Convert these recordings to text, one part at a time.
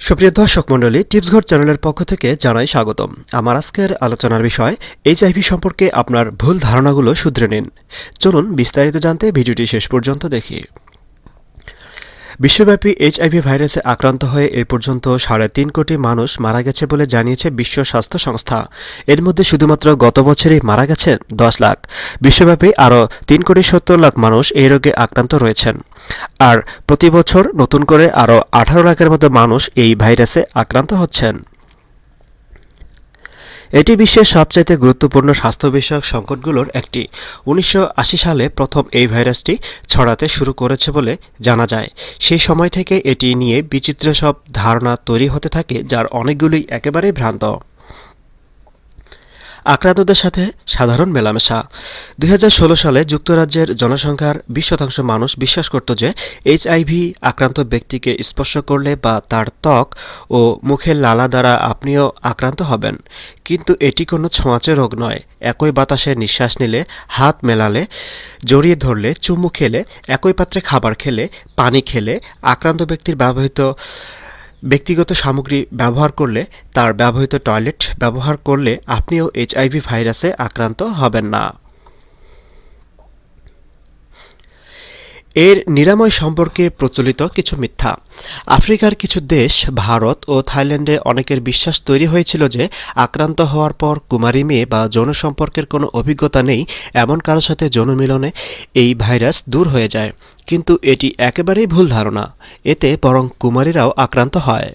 সুপ্রিয় দর্শক মণ্ডলী, টিপসঘর চ্যানেলের পক্ষ থেকে জানাই স্বাগতম। আমার আজকের আলোচনার বিষয়, এইচআইভি সম্পর্কে আপনার ভুল ধারণাগুলো শুধরে নিন। চলুন বিস্তারিত জানতে ভিডিওটি শেষ পর্যন্ত দেখি। বিশ্বব্যাপী এইচআইভি ভাইরাসে আক্রান্ত হয়ে এ পর্যন্ত সাড়ে তিন কোটি মানুষ মারা গেছে বলে জানিয়েছে বিশ্ব স্বাস্থ্য সংস্থা। এর মধ্যে শুধুমাত্র গত বছরই মারা গেছেন দশ লাখ। বিশ্বব্যাপী আরও তিন কোটি সত্তর লাখ মানুষ এই রোগে আক্রান্ত রয়েছেন। আর প্রতি বছর নতুন করে আরও আঠারো লাখের মতো মানুষ এই ভাইরাসে আক্রান্ত হচ্ছেন। এটি বিশ্বের সবচাইতে গুরুত্বপূর্ণ স্বাস্থ্য বিষয়ক সংকটগুলোর একটি। উনিশশো আশি সালে প্রথম এই ভাইরাসটি ছড়াতে শুরু করেছে বলে জানা যায়। সেই সময় থেকে এটি নিয়ে বিচিত্র সব ধারণা তৈরি হতে থাকে, যার অনেকগুলি একেবারেই ভ্রান্ত। আক্রান্তদের সাথে সাধারণ মেলামেশা। দুই হাজার ষোলো সালে যুক্তরাজ্যের জনসংখ্যার বিশ শতাংশ মানুষ বিশ্বাস করত যে এইচআইভি আক্রান্ত ব্যক্তিকে স্পর্শ করলে বা তার ত্বক ও মুখের লালা দ্বারা আপনিও আক্রান্ত হবেন। কিন্তু এটি কোনো ছোঁয়াচে রোগ নয়। একই বাতাসে নিঃশ্বাস নিলে, হাত মেলালে, জড়িয়ে ধরলে, চুমু খেলে, একই পাত্রে খাবার খেলে, পানি খেলে আক্রান্ত ব্যক্তির ব্যবহৃত ব্যক্তিগত সামগ্রী ব্যবহার করলে, তার ব্যবহৃত টয়লেট ব্যবহার করলে আপনিও এইচআইভি ভাইরাসে আক্রান্ত হবেন না। এর নিরাময় সম্পর্কে প্রচলিত কিছু মিথ্যা। আফ্রিকার কিছু দেশ, ভারত ও থাইল্যান্ডে অনেকের বিশ্বাস তৈরি হয়েছিল যে, আক্রান্ত হওয়ার পর কুমারী মেয়ে বা যৌন সম্পর্কের কোনো অভিজ্ঞতা নেই, এমন কারোর সাথে যৌন মিলনে এই ভাইরাস দূর হয়ে যায়। কিন্তু এটি একেবারেই ভুল ধারণা। এতে বরং কুমারীরাও আক্রান্ত হয়।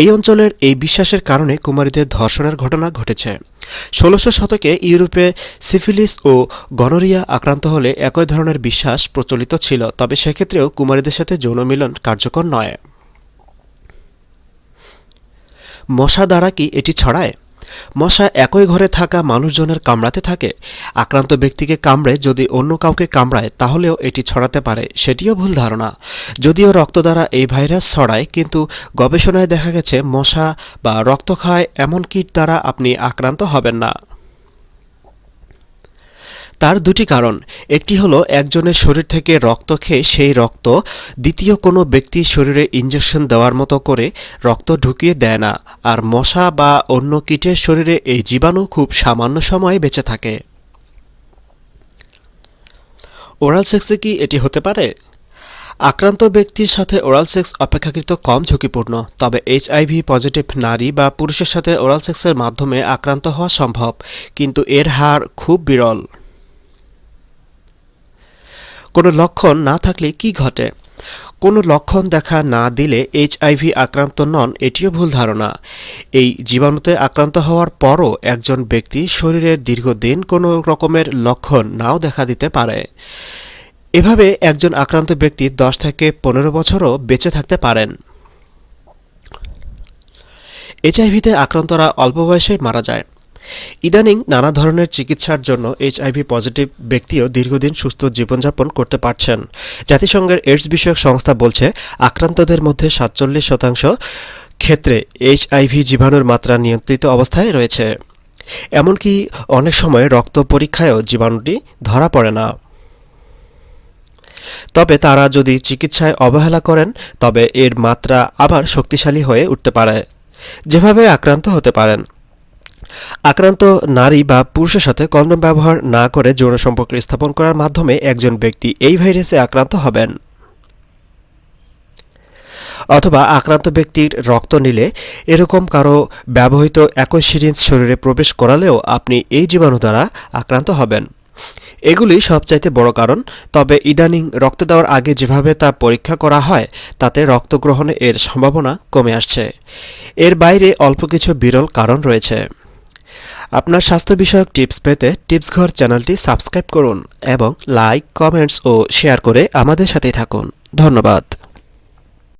এই অঞ্চলের এই বিশ্বাসের কারণে কুমারীদের ধর্ষণের ঘটনা ঘটেছে। ষোলোশো শতকে ইউরোপে সিফিলিস ও গনোরিয়া আক্রান্ত হলে একই ধরনের বিশ্বাস প্রচলিত ছিল, তবে সেক্ষেত্রেও কুমারীদের সাথে যৌন মিলন কার্যকর নয়। মশা দ্বারা কি এটি ছড়ায়? মশা একই ঘরে থাকা মানুষজনের কামড়াতে থাকে। আক্রান্ত ব্যক্তিকে কামড়ে যদি অন্য কাউকে কামড়ায়, তাহলেও এটি ছড়াতে পারে, সেটিও ভুল ধারণা। যদিও রক্ত দ্বারা এই ভাইরাস ছড়ায়, কিন্তু গবেষণায় দেখা গেছে মশা বা রক্ত খায় এমন কীট দ্বারা আপনি আক্রান্ত হবেন না। তার দুটি কারণ। একটি হলো, একজনের শরীর থেকে রক্ত খেয়ে সেই রক্ত দ্বিতীয় কোনো ব্যক্তির শরীরে ইঞ্জেকশন দেওয়ার মতো করে রক্ত ঢুকিয়ে দেয় না। আর মশা বা অন্য কীটের শরীরে এই জীবাণু খুব সামান্য সময়ে বেঁচে থাকে। ওরাল সেক্সে কি এটি হতে পারে? আক্রান্ত ব্যক্তির সাথে ওরাল সেক্স অপেক্ষাকৃত কম ঝুঁকিপূর্ণ, তবে এইচআইভি পজিটিভ নারী বা পুরুষের সাথে ওরাল সেক্সের মাধ্যমে আক্রান্ত হওয়া সম্ভব, কিন্তু এর হার খুব বিরল। কোনো লক্ষণ না থাকলে কি ঘটে? কোনো লক্ষণ দেখা না দিলে এইচআইভি আক্রান্ত নন এটিও ভুল ধারণা। এই জীবাণুতে আক্রান্ত হওয়ার পরও একজন ব্যক্তি শরীরের দীর্ঘদিন কোনো রকমের লক্ষণ নাও দেখা দিতে পারে। এভাবে একজন আক্রান্ত ব্যক্তি দশ থেকে পনেরো বছরও বেঁচে থাকতে পারেন। এইচআইভিতে আক্রান্তরা অল্প বয়সেই মারা যায়। ইদানিং নানা ধরনের চিকিৎসার জন্য এইচআইভি পজিটিভ ব্যক্তিও দীর্ঘদিন সুস্থ জীবনযাপন করতে পারছেন। জাতিসংঘের এইডস বিষয়ক সংস্থা বলছে, আক্রান্তদের মধ্যে সাতচল্লিশ শতাংশ ক্ষেত্রে এইচআইভি জীবাণুর মাত্রা নিয়ন্ত্রিত অবস্থায় রয়েছে। এমনকি অনেক সময় রক্ত পরীক্ষায়ও জীবাণুটি ধরা পড়ে না। তবে তারা যদি চিকিৎসায় অবহেলা করেন, তবে এর মাত্রা আবার শক্তিশালী হয়ে উঠতে পারে। যেভাবে আক্রান্ত হতে পারেন আক্রান্ত নারী বা পুরুষের সাথে কন্ডম ব্যবহার না করে যৌন সম্পর্ক স্থাপন করার মাধ্যমে একজন ব্যক্তি এই ভাইরাসে আক্রান্ত হবেন। অথবা আক্রান্ত ব্যক্তির রক্ত নিলে এরকম কারও ব্যবহৃত একই সিরিঞ্জ শরীরে প্রবেশ করালেও আপনি এই জীবাণু দ্বারা আক্রান্ত হবেন। এগুলি সবচাইতে বড় কারণ, তবে ইদানিং রক্ত দেওয়ার আগে যেভাবে তা পরীক্ষা করা হয়, তাতে রক্ত গ্রহণে এর সম্ভাবনা কমে আসছে। এর বাইরে অল্প কিছু বিরল কারণ রয়েছে। আপনার স্বাস্থ্য বিষয়ক টিপস পেতে টিপস ঘর চ্যানেলটি সাবস্ক্রাইব করুন এবং লাইক, কমেন্টস ও শেয়ার করে আমাদের সাথেই থাকুন। ধন্যবাদ।